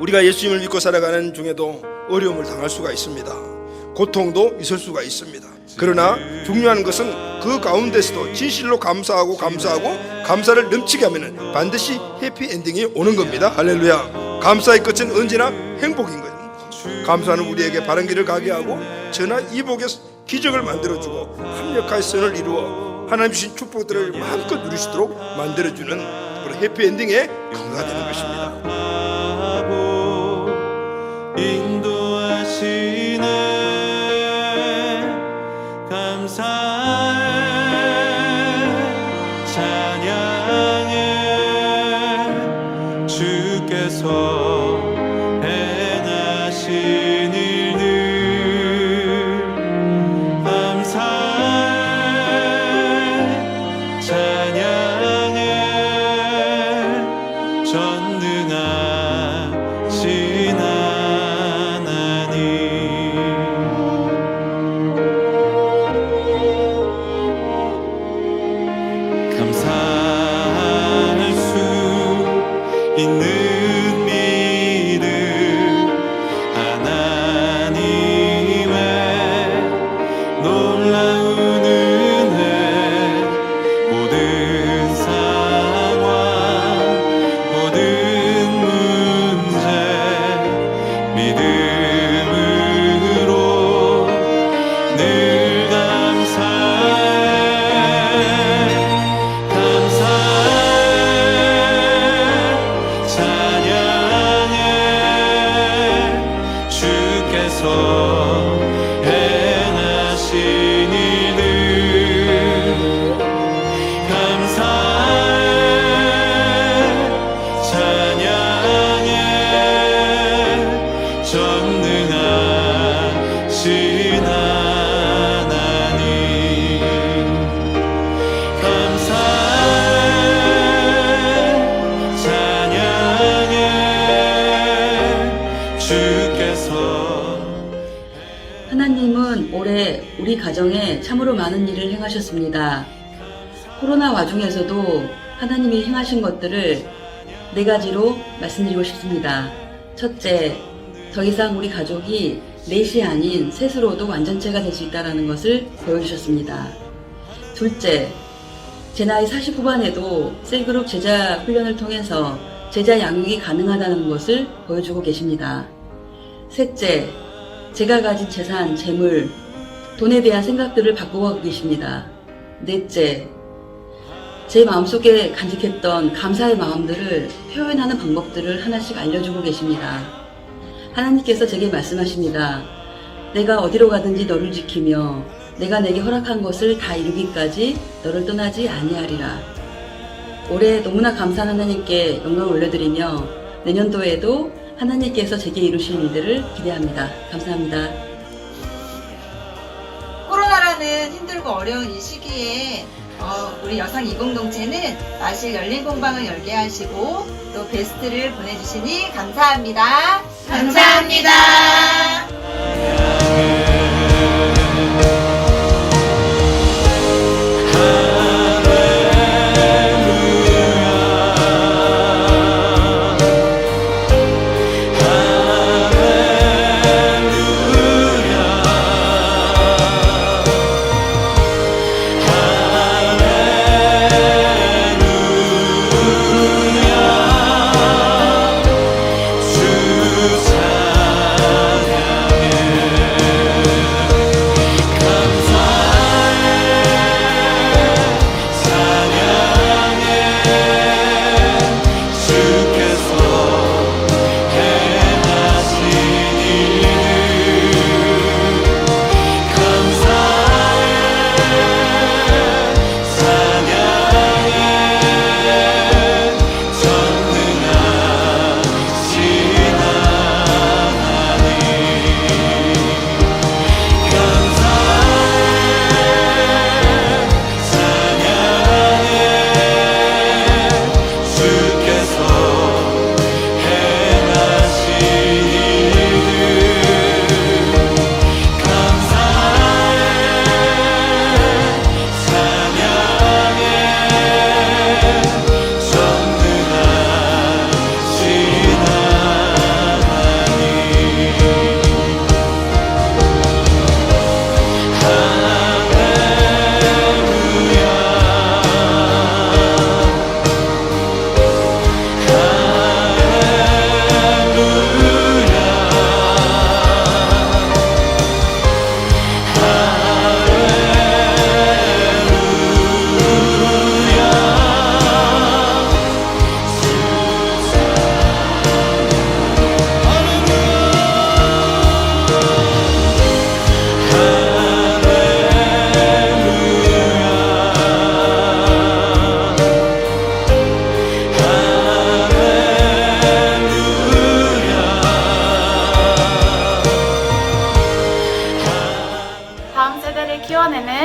우리가 예수님을 믿고 살아가는 중에도 어려움을 당할 수가 있습니다. 고통도 있을 수가 있습니다. 그러나 중요한 것은 그 가운데서도 진실로 감사하고 감사하고 감사를 넘치게 하면 반드시 해피 엔딩이 오는 겁니다. 할렐루야. 감사의 끝은 언제나 행복인 거예요. 감사는 우리에게 바른 길을 가게 하고 전하 이복의 기적을 만들어주고 합력할 선을 이루어 하나님 주신 축복들을 마음껏 누리시도록 만들어주는 그런 해피 엔딩의 근거가 되는 것입니다. 인도하시네. 감사해 찬양해 주께서 하나님은 올해 우리 가정에 참으로 많은 일을 행하셨습니다. 코로나 와중에서도 하나님이 행하신 것들을 네 가지로 말씀드리고 싶습니다. 첫째, 더 이상 우리 가족이 넷이 아닌 셋으로도 완전체가 될 수 있다는 것을 보여주셨습니다. 둘째, 제 나이 40 후반에도 셀그룹 제자 훈련을 통해서 제자 양육이 가능하다는 것을 보여주고 계십니다. 셋째, 제가 가진 재산, 재물, 돈에 대한 생각들을 바꾸고 계십니다. 넷째, 제 마음속에 간직했던 감사의 마음들을 표현하는 방법들을 하나씩 알려주고 계십니다. 하나님께서 제게 말씀하십니다. 내가 어디로 가든지 너를 지키며 내가 내게 허락한 것을 다 이루기까지 너를 떠나지 아니하리라. 올해 너무나 감사한 하나님께 영광을 올려드리며 내년도에도 하나님께서 제게 이루실 일들을 기대합니다. 감사합니다. 코로나라는 힘들고 어려운 이 시기에 어, 우리 여성 이공동체는 마실 열린 공방을 열게 하시고 또 베스트를 보내주시니 감사합니다. 감사합니다.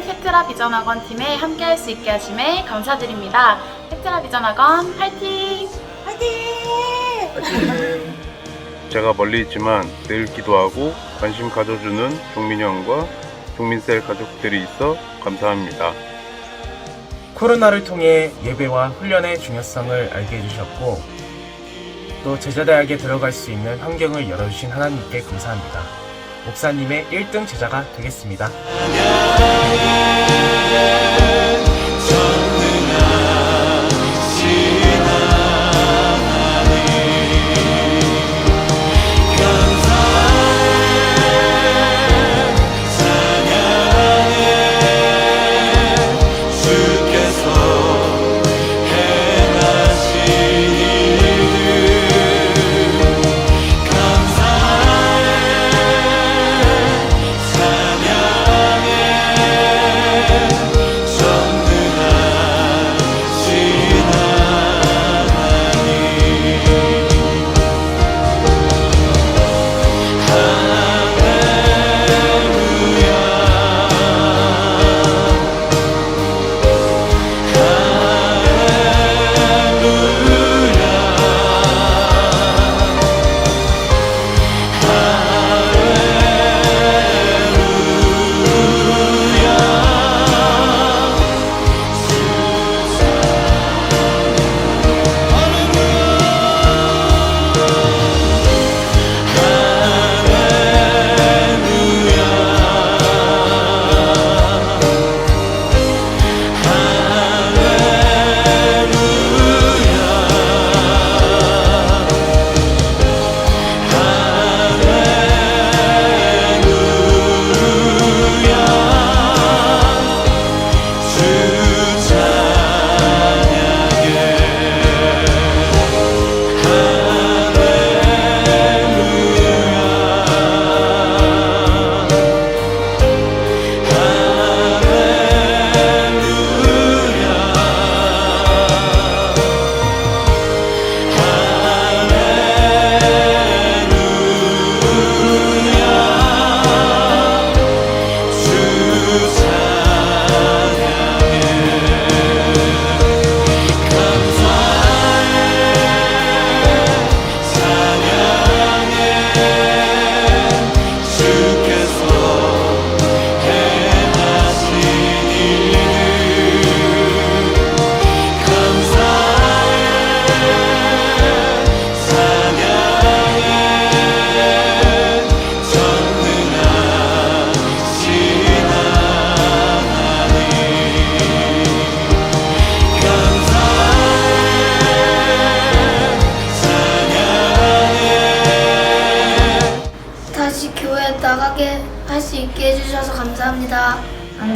팩트라 비전학원 팀에 함께할 수 있게 하심에 감사드립니다. 팩트라 비전학원 파이팅! 제가 멀리 있지만 늘 기도하고 관심 가져주는 종민이 형과 종민셀 가족들이 있어 감사합니다. 코로나를 통해 예배와 훈련의 중요성을 알게 해주셨고 또 제자대학에 들어갈 수 있는 환경을 열어주신 하나님께 감사합니다. 목사님의 1등 제자가 되겠습니다.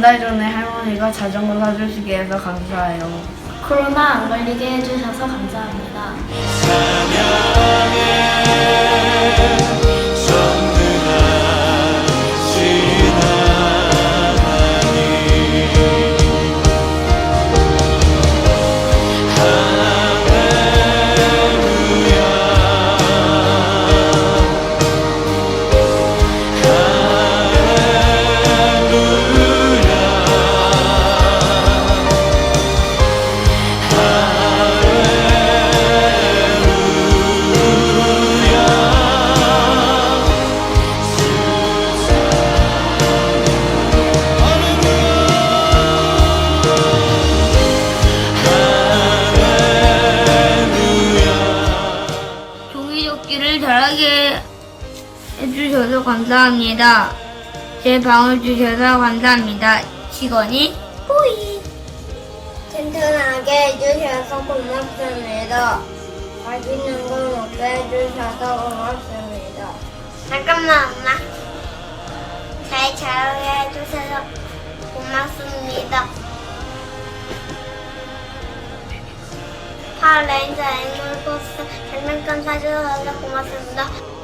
달 전에 할머니가 자전거 사주시게 해서 감사해요. 코로나 안 걸리게 해주셔서 감사합니다. 해주셔서 감사합니다. 제 방을 주셔서 감사합니다. 직원이 뿌이. 튼튼하게 해주셔서 고맙습니다. 맛있는 걸 먹게 해주셔서 고맙습니다. 잠깐만 엄마. 잘 자라게 해주셔서 고맙습니다. 파레인저 애니멀버스 장난감 사주셔서 고맙습니다.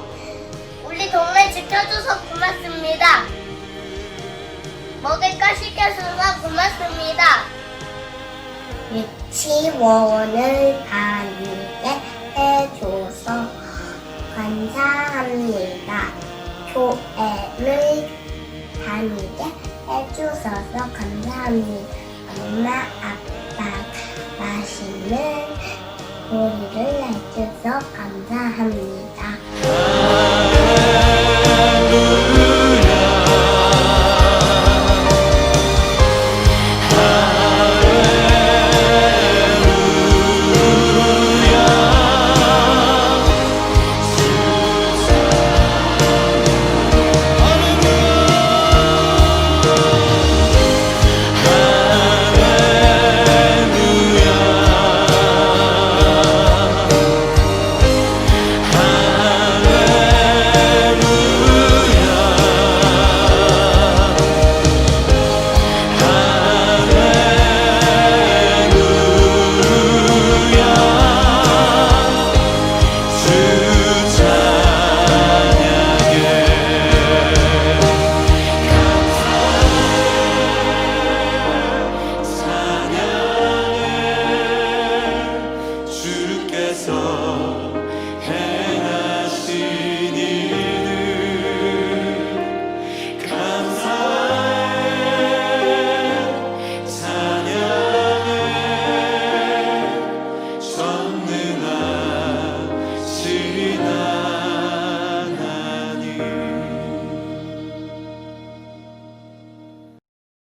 동네 지켜줘서 고맙습니다. 먹을 거 시켜줘서 고맙습니다. 유치원을 다니게 해줘서 감사합니다. 교회를 다니게 해줘서 주셔서 감사합니다. 엄마, 아빠, 맛있는 요리를 해줘서 감사합니다.